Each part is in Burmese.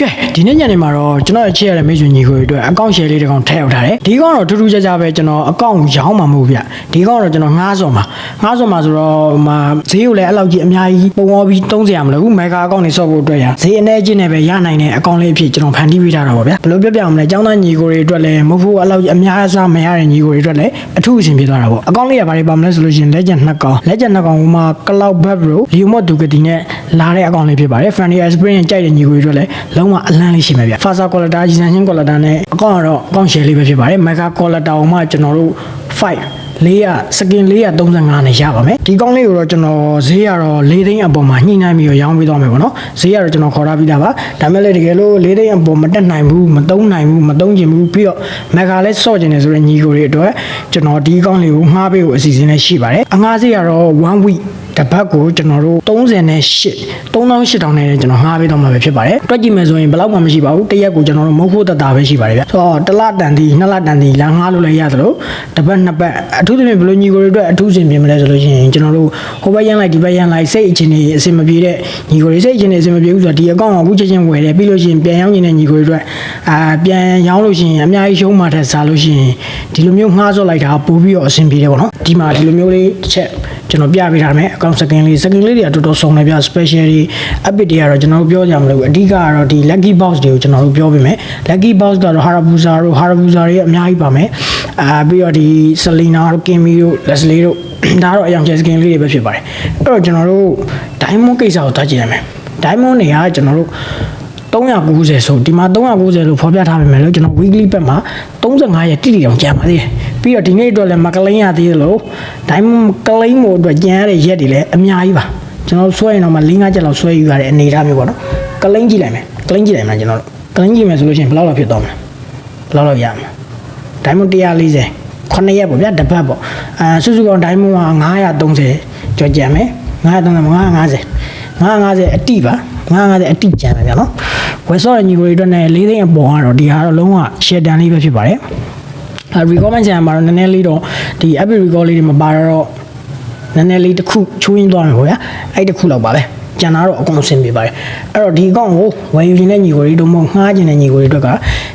ကဲဒီနေ့ညနေမှာတော့ကျွန်တော်ရဲ့ချစ်ရတဲ့မိတ်ဆွေညီကိုတွေအတွက်အကောင့် share လေးတစ်ကောင်ထည့်ရောက်ထားတယ်ဒီကောင်တော့ထူးထူးခြားခြားပဲကျွန်တော်အကောင့်ရောင်းမှာမဟုတ်ဗျဒီကောင်တော့ကျွန်တော်ငှားစော်မှာငှားစော်မှာဆိုတော့ဟိုမှာဈေးကိုလည်းအဲ့လောက်ကြီးအများကြီးပုံပေါ်ပြီး30ရမလို့ဘူးမဂါအကောင့်တွေဆော့ဖို့အတွက်ရဈေးအနေချင်းနဲ့ပဲရနိုင်တဲ့အကောင့်လေးအဖြစ်ကျွန်တော်ဖန်တီးပေးထားတာပါဗျဘယ်လိုပြောပြအောင်မလဲចောင်းသားညီကိုတွေအတွက်လည်းမဟုတ်ဘူးအဲ့လောက်ကြီးအများအစားမရတဲ့ညီကိုတွေအတွက်လည်းအထူးအဆင်ပြေသွားတာပေါ့အကောင့်လေးကဘာတွေပါမလဲဆိုလို့ရှိရင်လက်ကျန်နှစ်ကောင်လက်ကျန်နှစ်ကောင်ဟိုမှာ cloud back bro လီယိုမော့ဒူကတီနဲ့လာတဲ့အကောင့်လေးဖြစ်ပါတယ် Fanny Experience ကြိုက်တဲ့ညီကိုတွေအတွက်လည်းလုံးဝအလန့်လေးရှိမှာဗျ Fasa Qualita ရည်စံချင်း Qualita နဲ့အကောင့်ကတော့အကောင့် share လေးပဲဖြစ်ပါတယ် Mega Qualita ဟိုမှာကျွန်တော်တို့5 400စကင်435နဲ့ရပါမယ်ဒီကောင်းလေးကိုတော့ကျွန်တော်ဈေးရတော့၄သိန်းအပေါ်မှာညှိနှိုင်းပြီးတော့ရောင်းပေးသွားမယ်ပေါ့နော်ဈေးရတော့ကျွန်တော်ခေါ်ထားပြီးသားပါဒါမဲ့လည်းတကယ်လို့၄သိန်းအပေါ်မတက်နိုင်ဘူးမသုံးနိုင်ဘူးမသုံးချင်ဘူးပြီးတော့မက်ဂါလည်းစော့ချင်တယ်ဆိုတဲ့ညီကိုတွေအတွက်ကျွန်တော်ဒီကောင်းလေးကိုငှားပေးဖို့အစီအစဉ်လည်းရှိပါတယ်အငှားဈေးရတော့1 week တစ်ပတ်ကိုကျွန်တော်တို့38 3800နဲ့ကျွန်တော်ငှားပေးတော့မှာပဲဖြစ်ပါတယ်တွက်ကြည့်မယ်ဆိုရင်ဘယ်လောက်မှမရှိပါဘူးတစ်ရက်ကိုကျွန်တော်တို့မဟုတ်ဖို့တတ်တာပဲရှိပါတယ်ဗျဆိုတော့တစ်လတန်ဒီနှစ်လတန်ဒီလာငှားလို့လည်းရသလိုတစ်ပတ်နှစ်ပတ်အထူးသဖြင့်ဘယ်လိုညီကိုတွေအတွက်အထူးစင်ပြင်မလဲဆိုလို့ရှိရင်ကျွန်တော်တို့ဟိုဘက်ရန်လိုက်ဒီဘက်ရန်လိုက်စိတ်အချင်းတွေအဆင်မပြေတဲ့ညီကိုတွေစိတ်အချင်းတွေအဆင်မပြေဘူးဆိုတော့ဒီအကောင့်ကိုအခုချက်ချင်းဝယ်တယ်ပြီးလို့ရှိရင်ပြန်ရောင်းနေတဲ့ညီကိုတွေအတွက်အာပြန်ရောင်းလို့ရှိရင်အများကြီးရှုံးမှထက်စားလို့ရှိရင်ဒီလိုမျိုးငှားစော့လိုက်တာပို့ပြီးတော့အဆင်ပြေတယ်ပေါ့နော်ဒီမှာဒီလိုမျိုးလေးတစ်ချက်ကျွန်တော်ပြပေးထားမယ်အကောင့်စကင်လေးစကင်လေးတွေကတော်တော်စုံတယ်ဗျ special တွေ epic တွေကတော့ကျွန်တော်တို့ပြောကြမလို့အဓိကကတော့ဒီ lucky box တွေကိုကျွန်တော်တို့ပြောပေးမယ် lucky box ကတော့ harabusa တို့ harabusa တွေအများကြီးပါမယ် အာပြီးတော့ဒီ selena တို့ kimi တို့ leslie တို့ဒါတော့အယောင်ကျ skin လေးတွေပဲဖြစ်ပါတယ်အဲ့တော့ကျွန်တော်တို့ diamond ကိစ္စကိုတွားကြည့်ရမယ် diamond တွေကကျွန်တော်တို့390ဆိုဒီမှာ390လို့ဖော်ပြထားပေမဲ့လို့ကျွန်တော် weekly ဘက်မှာ35ရက်တိတိအောင်ကြံပါသေးတယ်ပြီးတော့ဒီနေ့အတွက်လည်းမကလိန်ရသေးသလို diamond ကလိန်မို့အတွက်ကြံရတဲ့ရက်တွေလည်းအများကြီးပါကျွန်တော်ဆွဲရင်တော့မှ4-5ချက်လောက်ဆွဲယူရတဲ့အနေအထားမျိုးပေါ့နော်ကလိန်ကြည့်လိုက်မယ်ကလိန်ကြည့်လိုက်မယ်ကျွန်တော်တို့ကလိန်ကြည့်မယ်ဆိုလို့ရှိရင်ဘယ်လောက်လောက်ဖြစ်သွားမလဲဘယ်လောက်လောက်ရမလဲ diamond 140 9ရက်ပေါ့ဗျာတစ်ပတ်ပေါ့အာစုစုပေါင်း diamond က930ကျော်ကြံမယ်930 950 950အတိပါ950အတိကြံတယ်ဗျာနော်ဝယ်ဆော့တဲ့ညီကိုတွေအတွက်နဲ့၄သိန်းအပေါ်ကတော့ဒီဟာတော့လုံးဝ share တန်လေးပဲဖြစ်ပါတယ်အဲ recommend ချန်မှာတော့နည်းနည်းလေးတော့ဒီ app record လေးတွေမပါတော့နည်းနည်းလေးတစ်ခုချိုးရင်းသွားမယ်ပေါ့ဗျာအဲ့တစ်ခုလောက်ပါပဲကျန်တာတော့အကုန်အဆင်ပြေပါတယ်အဲ့တော့ဒီအကောင့်ကိုဝယ်ယူနေတဲ့ညီကိုတွေတို့မဟုတ်ငှားကျင်တဲ့ညီကိုတွေအတွက်က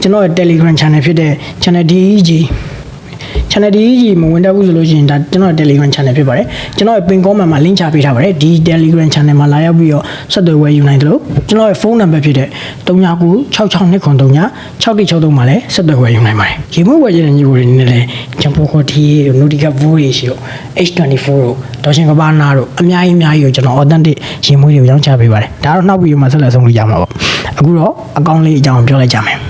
ကျွန်တော်ရဲ့ Telegram channel ဖြစ်တဲ့ channel DEG channel DEG မဝင်တတ်ဘူးဆိုလို့ရှိရင်ဒါကျွန်တော်ရဲ့ Telegram channel ဖြစ်ပါတယ်ကျွန်တော်ရဲ့ pin comment မှာ link ချပေးထားပါတယ်ဒီ Telegram channel မှာလာရောက်ပြီးတော့ဆက်သွယ်ဝယ်ယူနိုင်တယ်လို့ကျွန်တော်ရဲ့ phone number ဖြစ်တဲ့39966239 6163မှာလည်းဆက်သွယ်ဝယ်ယူနိုင်ပါတယ်ရေမှုဝယ်ခြင်းတဲ့ညီကိုတွေနေလည်းဂျမ်ပိုခေါ်တီတို့ Nautica Voo တွေရှိတော့ H24 တို့ဒေါ်ရှင်ကဘာနာတို့အများကြီးအများကြီးကိုကျွန်တော် authentic ရေမှုတွေကိုရောင်းချပေးပါတယ်ဒါတော့နောက်ပြီးမှဆက်လက်ဆုံးလို့ရမှာပေါ့အခုတော့အကောင့်လေးအကြောင်းပြောလိုက်ကြမယ်